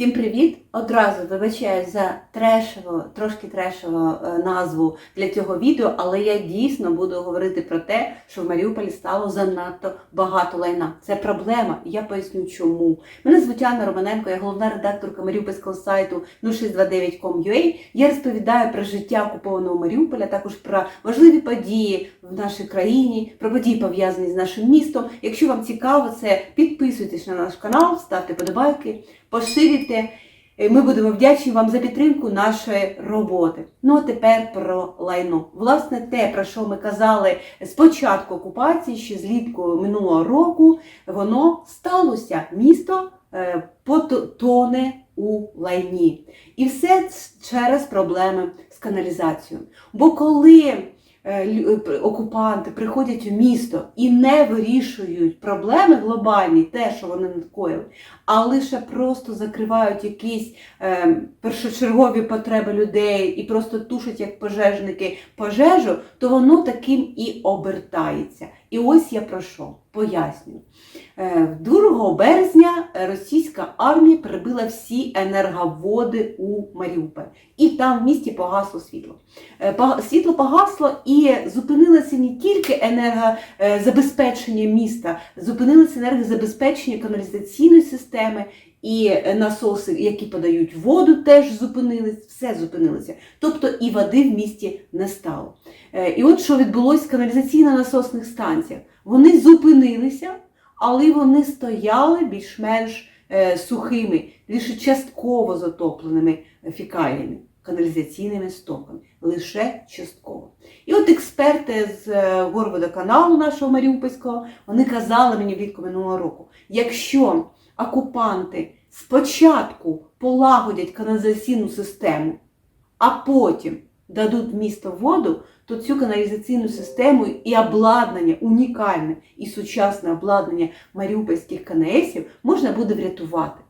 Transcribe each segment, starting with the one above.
Всім привіт! Одразу вибачаю за трешево, трошки трешево е, назву для цього відео, але я дійсно буду говорити про те, що в Маріуполі стало занадто багато лайна. Це проблема, і я поясню чому. Мене звуть Анна Романенко, я головна редакторка маріупольського сайту 0629.com.ua. Я розповідаю про життя окупованого Маріуполя, також про важливі події в нашій країні, про події пов'язані з нашим містом. Якщо вам цікаво це, підписуйтесь на наш канал, ставте подобайки, поширюйте. Е, Ми будемо вдячні вам за підтримку нашої роботи. Ну а тепер про лайно. Власне, те, про що ми казали з початку окупації, ще злітку минулого року, воно сталося. Місто е, потоне у лайні. І все через проблеми з каналізацією. Бо коли окупанти приходять у місто і не вирішують проблеми глобальні, те, що вони надкоїли, а лише просто закривають якісь е, першочергові потреби людей і просто тушать як пожежники пожежу, то воно таким і обертається. І ось я про що поясню. Е, 2 березня російська армія прибила всі енерговоди у Маріуполь. І там в місті погасло світло. Е, Світло погасло і зупинилося не тільки енергозабезпечення міста, зупинилося енергозабезпечення каналізаційної системи і е, насоси, які подають воду, теж зупинились, все зупинилося. Тобто і води в місті не стало. Е, І от що відбулося з каналізаційно-насосних станціях. Вони зупинилися, але вони стояли більш-менш е, сухими, лише частково затопленими фікаліями, каналізаційними стоками, лише частково. І от експерти з горводоканалу нашого Маріупольського, вони казали мені влітку минулого року, якщо окупанти спочатку полагодять каналізаційну систему, а потім дадуть місто воду, то цю каналізаційну систему і обладнання, унікальне і сучасне обладнання маріупольських КНСів можна буде врятувати.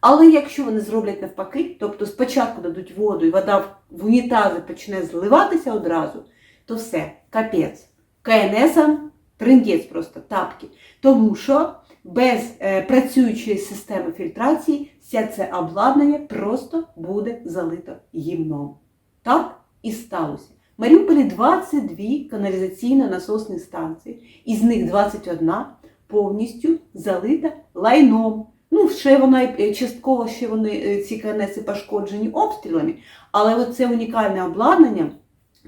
Але якщо вони зроблять навпаки, тобто спочатку дадуть воду і вода в- унітази почне зливатися одразу, то все, капець. КНСам триндець просто тапки. Тому що без е, працюючої системи фільтрації все це обладнання просто буде залито гімном. Так і сталося. В Маріуполі 22 каналізаційно-насосні станції, із них 21 повністю залита лайном. Ну, ще вона е, частково ще вони е, ці КНСи пошкоджені обстрілами, але це унікальне обладнання,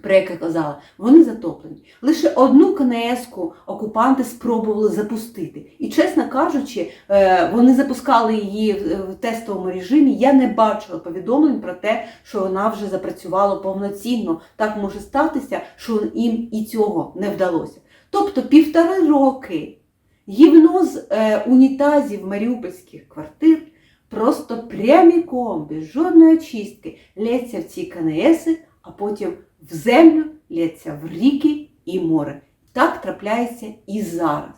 про яке казала, вони затоплені. Лише одну КНС-ку окупанти спробували запустити. І, чесно кажучи, е, вони запускали її в тестовому режимі. Я не бачила повідомлень про те, що вона вже запрацювала повноцінно. Так може статися, що їм і цього не вдалося. Тобто півтори роки гівно з е, унітазів маріупольських квартир просто пряміком, без жодної очистки, лється в ці КНСи, а потім в землю лється в ріки і море. Так трапляється і зараз.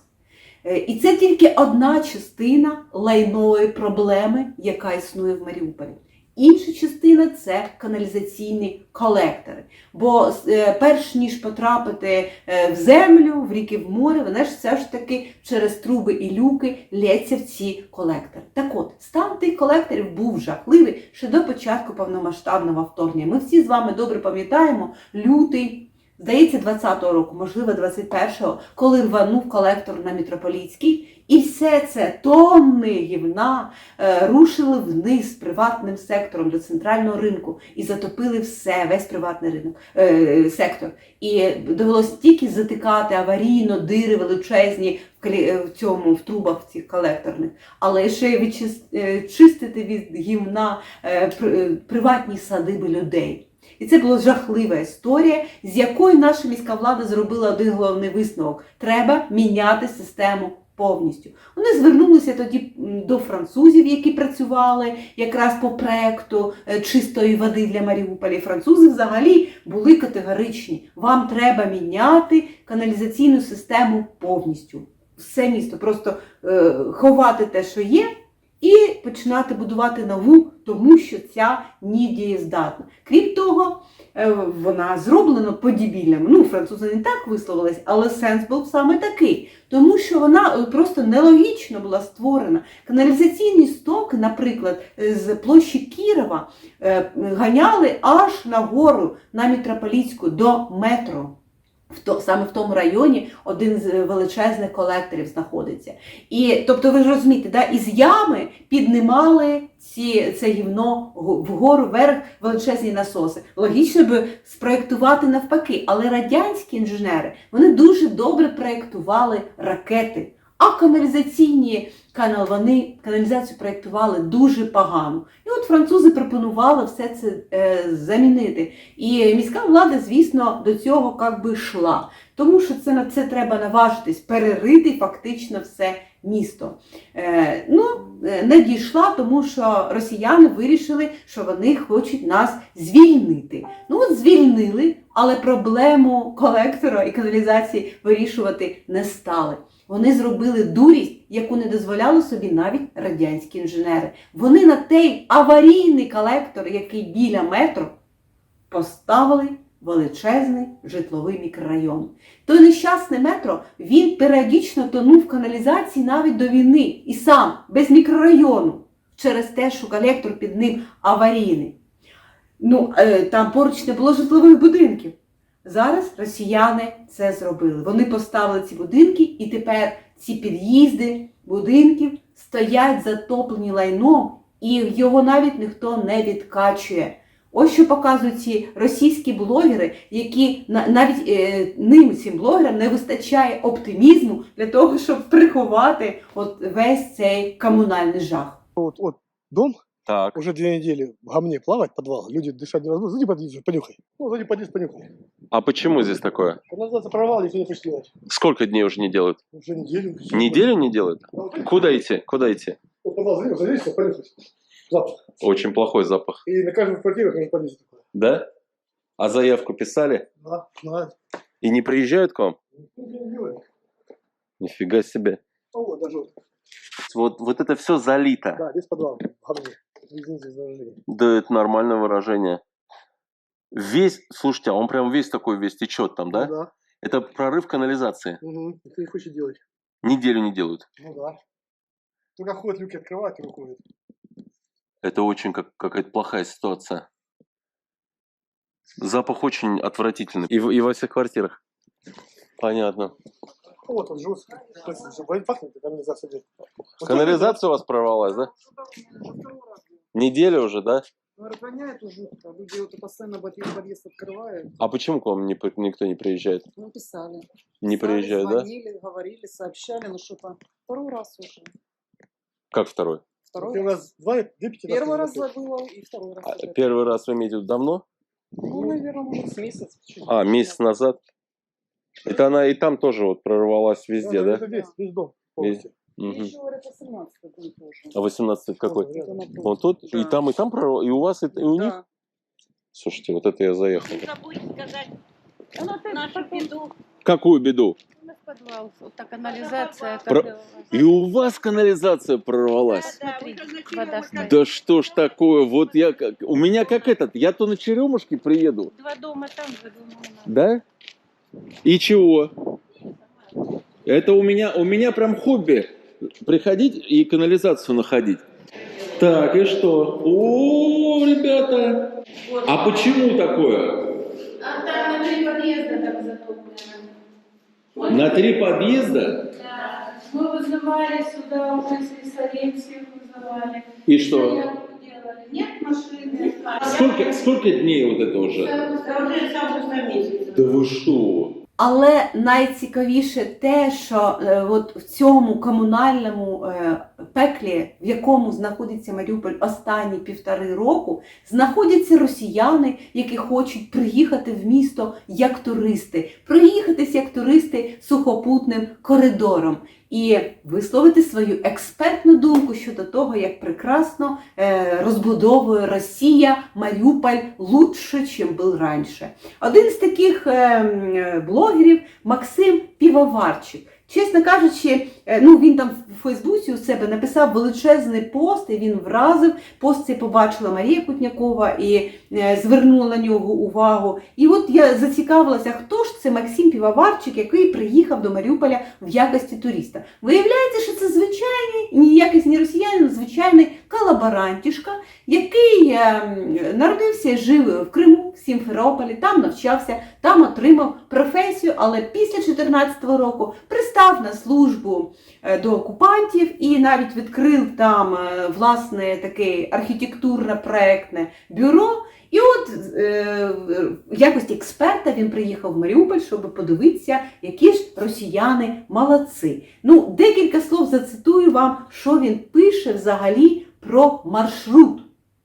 Е, І це тільки одна частина лайнової проблеми, яка існує в Маріуполі. Інша частина це каналізаційні колектори. Бо е, перш ніж потрапити е, в землю, в ріки, в море, вона ж все ж таки через труби і люки лється в ці колектори. Так от, стан тих колекторів був жахливий ще до початку повномасштабного вторгнення. Ми всі з вами добре пам'ятаємо лютий. Здається, 20-го року, можливо, 21-го, коли рванув колектор на Мітрополітській, і все це тонни гівна е, рушили вниз приватним сектором до центрального ринку і затопили все, весь приватний ринок, е, сектор. І довелося тільки затикати аварійно дири величезні в, клі- е, в цьому в трубах цих колекторних, але ще й відчис- е, від гівна е, приватні садиби людей. І це була жахлива історія, з якої наша міська влада зробила один головний висновок: треба міняти систему повністю. Вони звернулися тоді до французів, які працювали якраз по проекту е, чистої води для Маріуполя. Французи взагалі були категоричні. Вам треба міняти каналізаційну систему повністю. Все місто просто е, ховати те, що є, і починати будувати нову, тому що ця не дієздатна. Крім того, е, вона зроблена по-дібільному. Ну, французи не так висловились, але сенс був саме такий. Тому що вона е, просто нелогічно була створена. Каналізаційні стоки, наприклад, е, з площі Кірова ганяли аж нагору на Мітрополітську до метро. То, саме в тому районі один з величезних колекторів знаходиться. І тобто, ви ж розумієте, да, із ями піднімали ці, це гівно го- вгору вверх величезні насоси. Логічно би спроєктувати навпаки, але радянські інженери вони дуже добре проєктували ракети. А каналізаційні канал, вони каналізацію проєктували дуже погано. І от французи пропонували все це е, замінити. І міська влада, звісно, до цього як би йшла. Тому що це на це треба наважитись, перерити фактично все місто. Е, ну, е, не дійшла, тому що росіяни вирішили, що вони хочуть нас звільнити. Ну, от звільнили, але проблему колектора і каналізації вирішувати не стали. Вони зробили дурість, яку не дозволяли собі навіть радянські інженери. Вони на той аварійний колектор, який біля метро, поставили величезний житловий мікрорайон. Той нещасний метро він періодично тонув в каналізації навіть до війни і сам без мікрорайону через те, що колектор під ним аварійний. Ну, е, там поруч не було житлових будинків. Зараз росіяни це зробили. Вони поставили ці будинки, і тепер ці під'їзди будинків стоять затоплені лайном, і його навіть ніхто не відкачує. Ось що показують ці російські блогери, які на- навіть е, ним, цим блогерам, не вистачає оптимізму для того, щоб приховати от весь цей комунальний жах. Вот, вот дом Так. уже две недели в гамне плавать, подвал, люди дышать не возможно. Зайди подъезд, понюхай. Ну, зайди подъезд, понюхай. А почему здесь такое? Канализация прорвала, никто не хочет делать. Сколько дней уже не делают? Уже неделю. Неделю не делают? Ну, Куда идти? Куда идти? подвал, зайди, зайди, понюхай. Запах. Очень плохой запах. И на каждом квартире тоже подъезд такой. Да? А заявку писали? Да, знаю. И не приезжают к вам? Делает. Нифига себе. Ну, вот даже вот. Вот, вот это все залито. Да, здесь подвал Да, это нормальное выражение. Весь, слушайте, а он прям весь такой весь течет там, да? Ну, да. Это прорыв канализации. Угу. Никто не хочет делать. Неделю не делают. Ну да. Только ходят, люки открывают и выходят. Это очень как, какая-то плохая ситуация. Запах очень отвратительный. И, в- и во всех квартирах. Понятно. Ну, вот он. Вот Канализация у вас прорвалась, да? Неделя уже, да? Ну, разгоняет уже, а люди вот постоянно подъезд, открывают. А почему к вам не никто не приезжает? Ну, писали. Не Писали, приезжает, да? Звонили, говорили, сообщали, ну что-то. Второй раз уже. Как второй? Второй Первый раз. раз, два, две пяти Первый раз забыла, и второй раз. А. Первый раз вы имеете в виду давно? Ну, наверное, может, с месяц. А, месяц назад? Это она и там тоже вот прорвалась везде, да? Это весь, весь дом полностью. И еще, говорят, 18 дом тоже. А 18 какой? Вот тут? И Да. там, и там прорвало? И у вас, и, и у них? Да. Слушайте, вот это я заехал. забудь сказать нашу беду. Какую беду? Подвал, вот так канализация. Про- И у вас канализация прорвалась? Да, Смотри, уже вода стоит. Да что ж такое? Вот я как... У меня как этот, я то на черемушке приеду, Два дома там, два дома у нас. да? И чего? Это у меня, у меня прям хобби. Приходить и канализацию находить. Так, и что? О, ребята! А почему такое? А там на три подъезда так затоплено. На три подъезда? Да. Мы вызывали сюда, уже слесарей всех вызывали. И что? Нет машины. Сколько, сколько дней вот это уже? Да вы что? Але найцікавіше те, що е, от в цьому комунальному е, пеклі, в якому знаходиться Маріуполь останні півтори року, знаходяться росіяни, які хочуть приїхати в місто як туристи, приїхатись як туристи сухопутним коридором і висловити свою експертну думку щодо того, як прекрасно е, розбудовує Росія Маріуполь лучше, ніж був раніше. Один з таких е, е, блогерів Максим Півоварчик. Чесно кажучи, е, ну він там в Фейсбуці у себе написав величезний пост, і він вразив. Пост цей побачила Марія Кутнякова і е, звернула на нього увагу. І от я зацікавилася, хто ж це Максим Півоварчик, який приїхав до Маріуполя в якості туриста. Виявляється, що це звичайний, ніякий не росіянин, звичайний колаборантішка, який е, народився і жив в Криму, в Сімферополі, там навчався, там отримав професію, але після 2014 року пристав на службу е, до окупантів і навіть відкрив там е, власне таке архітектурно-проектне бюро. І от е, в якості експерта він приїхав в Маріуполь, щоб подивитися, які ж росіяни молодці. Ну, декілька слов зацитую вам, що він пише взагалі про маршрут.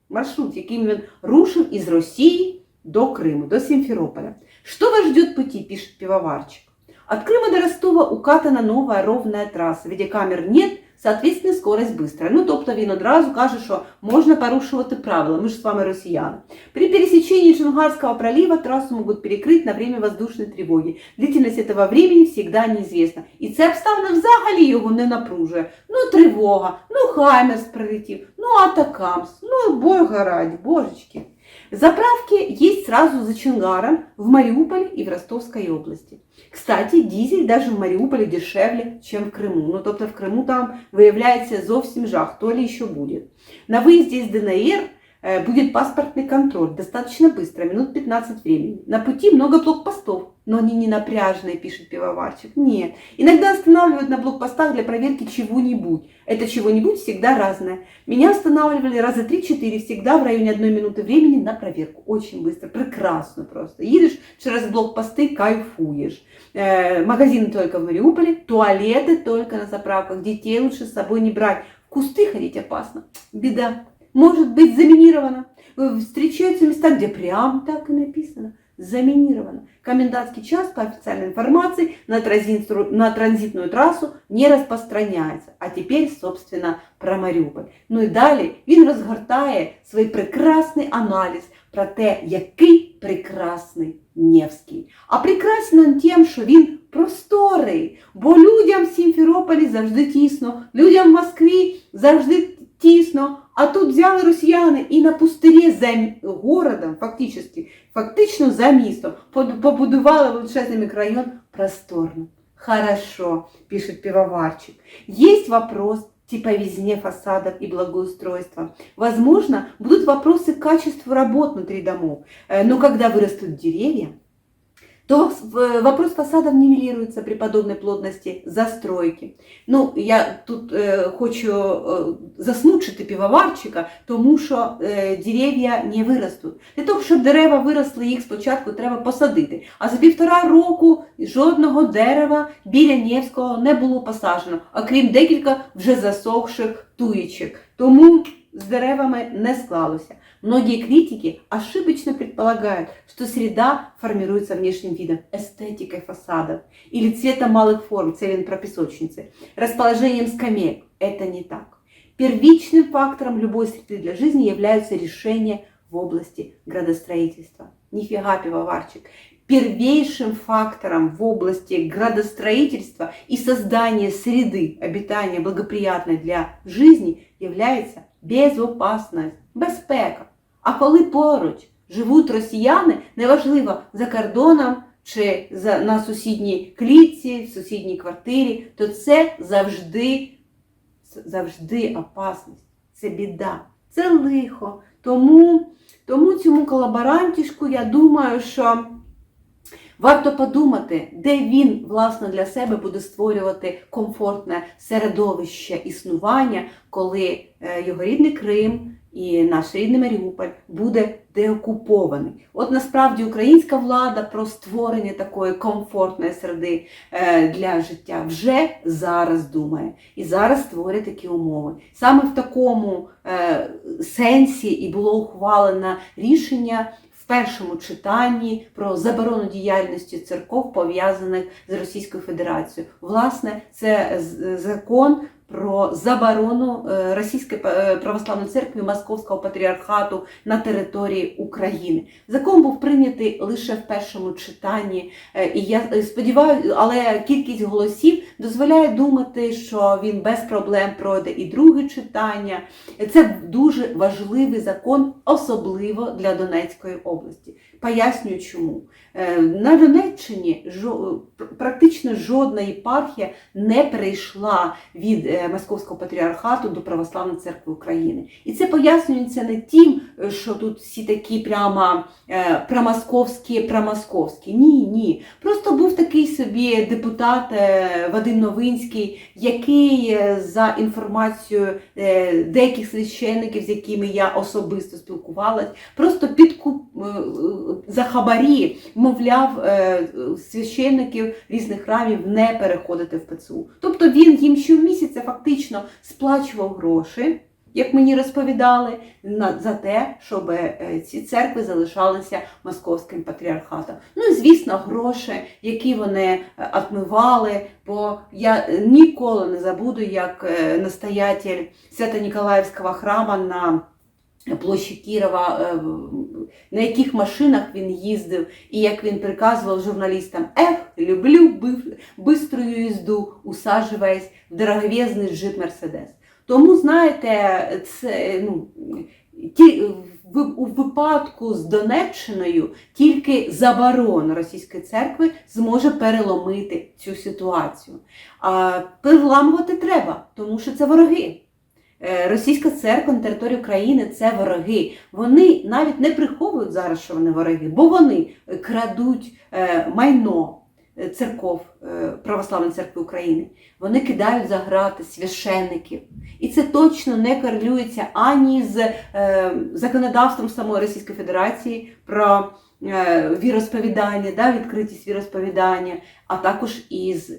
Маршрут, яким він рушив із Росії до Криму, до Симферополя. Что вас ждет пути, пишет пивоварчик. От Крыма до Ростова укатана новая ровная трасса. Видеокамер нет, соответственно, скорость быстрая. Ну, тобто він одразу каже, що можна порушувати правила. Ми ж з вами росіяни. При пересечении Чунгарского пролива трассу могут перекрыть на время воздушной тревоги. Длительность этого времени всегда неизвестна. І це обставина взагалі його не напружує. Ну, тривога, ну, Хаймерс прилетів, ну, Атакамс, ну, бога ради, божечки. Заправки есть сразу за Чонгаром в Мариуполе и в Ростовской области. Кстати, дизель даже в Мариуполе дешевле, чем в Криму. Ну, тобто в Криму там виявляється зовсім жах, то ли еще будет. На выезде из ДНР будет паспортный контроль, достаточно быстро, минут 15 времени. На пути много блокпостов, но они не напряжные, пишет пивоварчик. Нет, иногда останавливают на блокпостах для проверки чего-нибудь. Это чего-нибудь всегда разное. Меня останавливали раза 3-4, всегда в районе одной минуты времени на проверку. Очень быстро, прекрасно просто. Едешь через блокпосты, кайфуешь. Э, магазины только в Мариуполе, туалеты только на заправках. Детей лучше с собой не брать. В кусты ходить опасно. Беда. Может быть заминировано. Встречаются места, где прям так и написано. Заминировано. Комендантский час, по официальной информации, на, транзит- на транзитную трассу не распространяется. А теперь, собственно, про Маріуполь. Ну і далі він розгортає свій прекрасний аналіз про те, який прекрасний Невський. А прекрасний тим, що він просторий, бо людям в Сімферополі завжди тісно, людям в Москві завжди тісно. А тут взяли росіяни і на пустирі за м- городом, фактично, фактично за містом, под- побудували величезний мікрорайон просторно. Хорошо, пишет пивоварчик. Есть вопрос типа везде фасадов и благоустройства. Возможно, будут вопросы к качеству работ внутри домов. Э, Но когда вырастут деревья, то э, вопрос фасадов нивелируется при подобной плотности застройки. Ну, я тут е, хочу е, засмучити півоварчика, тому що е, дерев'я не виростуть. Для того, щоб дерева виросли, їх спочатку треба посадити. А за півтора року жодного дерева біля Невського не було посаджено, окрім декілька вже засохших туєчок. Тому з деревами не склалося. Многие критики ошибочно предполагают, что среда формируется внешним видом, эстетикой фасадов или цветом малых форм, целен про песочницы, расположением скамеек. Это не так. Первичным фактором любой среды для жизни являются решения в области градостроительства. Нифига, пивоварчик. Первейшим фактором в области градостроительства и создания среды обитания благоприятной для жизни является безопасність, безпека. А коли поруч живуть росіяни, неважливо за кордоном чи на сусідній клітці, в сусідній квартирі, то це завжди, завжди опасність, це біда, це лихо. Тому, тому цьому колаборантішку я думаю, що Варто подумати, де він власне для себе буде створювати комфортне середовище існування, коли е, його рідний Крим і наш рідний Маріуполь буде деокупований. От насправді українська влада про створення такої комфортної середи е, для життя вже зараз думає і зараз створює такі умови. Саме в такому е, сенсі і було ухвалено рішення першому читанні про заборону діяльності церков, пов'язаних з Російською Федерацією. Власне, це закон про заборону е, Російської е, православної церкви Московського патріархату на території України. Закон був прийнятий лише в першому читанні, е, і я сподіваюся, але кількість голосів дозволяє думати, що він без проблем пройде і друге читання. Це дуже важливий закон, особливо для Донецької області. Пояснюю, чому Е, на Донеччині жо- практично жодна єпархія не перейшла від е, Московського патріархату до Православної церкви України. І це пояснюється не тим, е, що тут всі такі прямо е, промосковські, промосковські. Ні, ні. Просто був такий собі депутат е, Вадим Новинський, який е, за інформацією е, деяких священників, з якими я особисто спілкувалась, просто підкуп е, е, за хабарі мовляв е, священників різних храмів не переходити в ПЦУ. Тобто він їм щомісяця фактично сплачував гроші. Як мені розповідали, за те, щоб е, ці церкви залишалися московським патріархатом. Ну і звісно, гроші, які вони е, отмивали. Бо я ніколи не забуду, як настоятель Свято-Ніколаївського храма на площі Кірова, е, на яких машинах він їздив, і як він приказував журналістам: Ех, люблю биструю їзду, усаджуваясь в дороговезний джип Мерседес. Тому, знаєте, це ну, ті, у випадку з Донеччиною тільки заборона російської церкви зможе переломити цю ситуацію. А переламувати треба, тому що це вороги. Е, Російська церква на території України це вороги. Вони навіть не приховують зараз, що вони вороги, бо вони крадуть е, майно е, церков Православної церкви України. Вони кидають за грати священників. І це точно не корелюється ані з законодавством самої Російської Федерації про віросповідання, да, відкритість віросповідання, а також із е,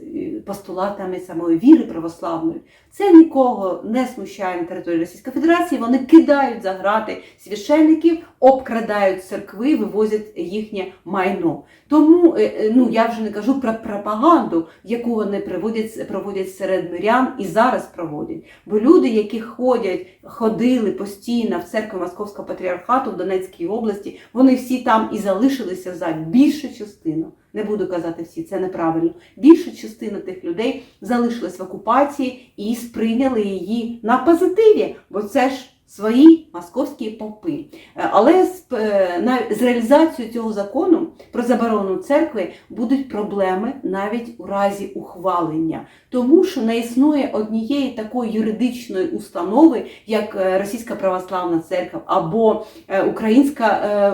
постулатами самої віри православної. Це нікого не смущає на території Російської Федерації. Вони кидають за грати священників, обкрадають церкви, вивозять їхнє майно. Тому е, е, ну я вже не кажу про пропаганду, яку вони проводять, проводять серед мирян і зараз проводять. Бо люди, які ходять, ходили постійно в церкву Московського патріархату в Донецькій області, вони всі там і залишилися за більша частина. Не буду казати всі, це неправильно. Більша частина тих людей залишилась в окупації і сприйняли її на позитиві, бо це ж свої московські попи. Е, Але з, е, з реалізацією цього закону про заборону церкви будуть проблеми навіть у разі ухвалення, тому що не існує однієї такої юридичної установи, як е, Російська православна церква або Українська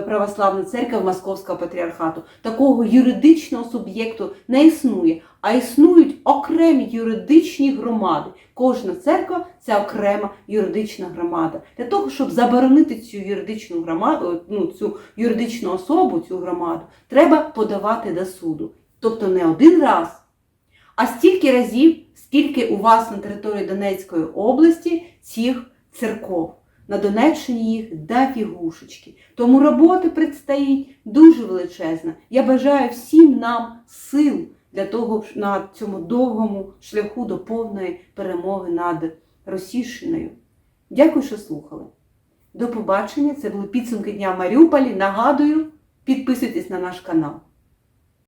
православна церква Московського патріархату. Такого юридичного суб'єкту не існує, а існують окремі юридичні громади. Кожна церква це окрема юридична громада. Для того, щоб заборонити цю юридичну громаду, ну, цю юридичну особу, цю громаду, треба подавати до суду. Тобто не один раз, а стільки разів, скільки у вас на території Донецької області цих церков. На Донеччині їх да фігушечки. Тому роботи предстоїть дуже величезна. Я бажаю всім нам сил для того, на цьому довгому шляху до повної перемоги над Російщиною. Дякую, що слухали. До побачення. Це були підсумки дня в Маріуполі. Нагадую, підписуйтесь на наш канал.